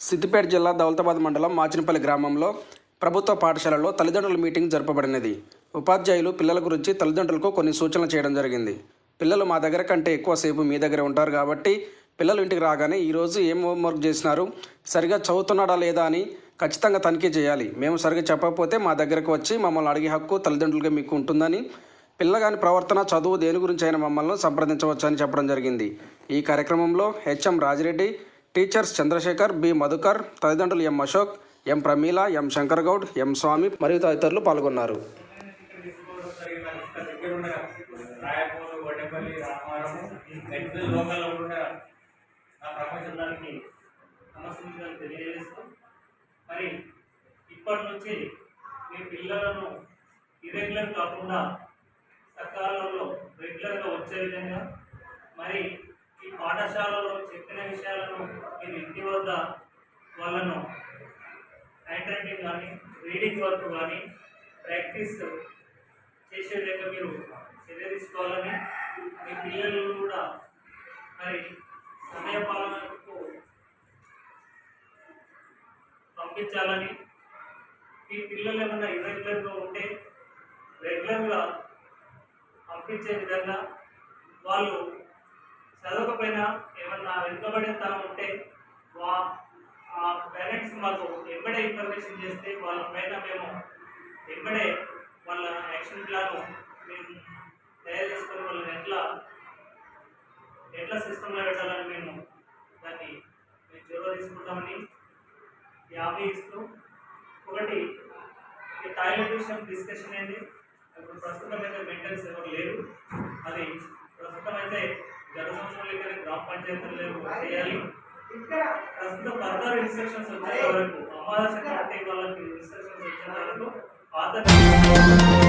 సిద్దిపేట జిల్లా దౌలతాబాద్ మండలం మాచినపల్లి గ్రామంలో ప్రభుత్వ పాఠశాలలో తల్లిదండ్రుల మీటింగ్ జరపబడినది. ఉపాధ్యాయులు పిల్లల గురించి తల్లిదండ్రులకు కొన్ని సూచనలు చేయడం జరిగింది. పిల్లలు మా దగ్గర కంటే ఎక్కువసేపు మీ దగ్గర ఉంటారు కాబట్టి పిల్లలు ఇంటికి రాగానే ఈరోజు ఏం హోంవర్క్ చేసినారు? సరిగా చదువుతున్నాడా లేదా అని ఖచ్చితంగా తనిఖీ చేయాలి. మేము సరిగా చెప్పకపోతే మా దగ్గరకు వచ్చి మమ్మల్ని అడిగే హక్కు తల్లిదండ్రులుగా మీకు ఉంటుందని పిల్లగాని ప్రవర్తన చదువు దేని గురించి అయినా మమ్మల్ని సంప్రదించవచ్చని చెప్పడం జరిగింది. ఈ కార్యక్రమంలో HM Rajireddy teachers Chandrashekar B Madhukar తల్లిదండ్రులు ఎం అశోక్ ఎం ప్రమీల ఎం శంకర్ గౌడ్ ఎం స్వామి మరియు తదితరులు పాల్గొన్నారు. మరి ఇప్పటి నుంచి మీ పిల్లలను ఇరెగ్యులర్ కాకుండా సకాలంలో రెగ్యులర్గా వచ్చే విధంగా మరి ఈ పాఠశాలలో చెప్పిన విషయాలను మీరు ఇంటి వద్ద వాళ్ళను హ్యాండ్ రైటింగ్ కానీ రీడింగ్ వర్క్ కానీ ప్రాక్టీస్ చేసే విధంగా మీరు చర్య తీసుకోవాలని మీ పిల్లలు కూడా మరి సమయ పాలనకు పంపించాలని మీ పిల్లలు ఏమైనా ఇర్రెగ్యులర్గా ఉంటే రెగ్యులర్గా పంపించే విధంగా వాళ్ళు చదవకపోయినా ఏమన్నా వెనుకబడిన తరం ఉంటే వా ఆ పేరెంట్స్ మాకు ఎంబడే ఇన్ఫర్మేషన్ చేస్తే వాళ్ళ పైన మేము ఎంబడే వాళ్ళ యాక్షన్ ప్లాన్ మేము తయారు చేసుకొని వాళ్ళని ఎట్లా ఎట్లా సిస్టంలో పెట్టాలని మేము దాన్ని మేము చొరవ తీసుకుంటామని యాభై హామీ ఇస్తూ ఒకటి టాయిలెట్ విషయం డిస్కషన్ అయింది. ఇప్పుడు ప్రస్తుతం అయితే మెయింటెనెన్స్ ఎవరు లేరు. అది ప్రస్తుతం అయితే గత సంవత్సరం లెక్కనే గ్రామ పంచాయతీలు చేయాలి. ప్రస్తుతం ఫర్దర్ ఇన్స్ట్రక్షన్స్ వచ్చే వరకు అమ్మాదర్శ కమిటీ వాళ్ళకి ఇన్స్ట్రక్షన్స్ వచ్చే వరకు పాత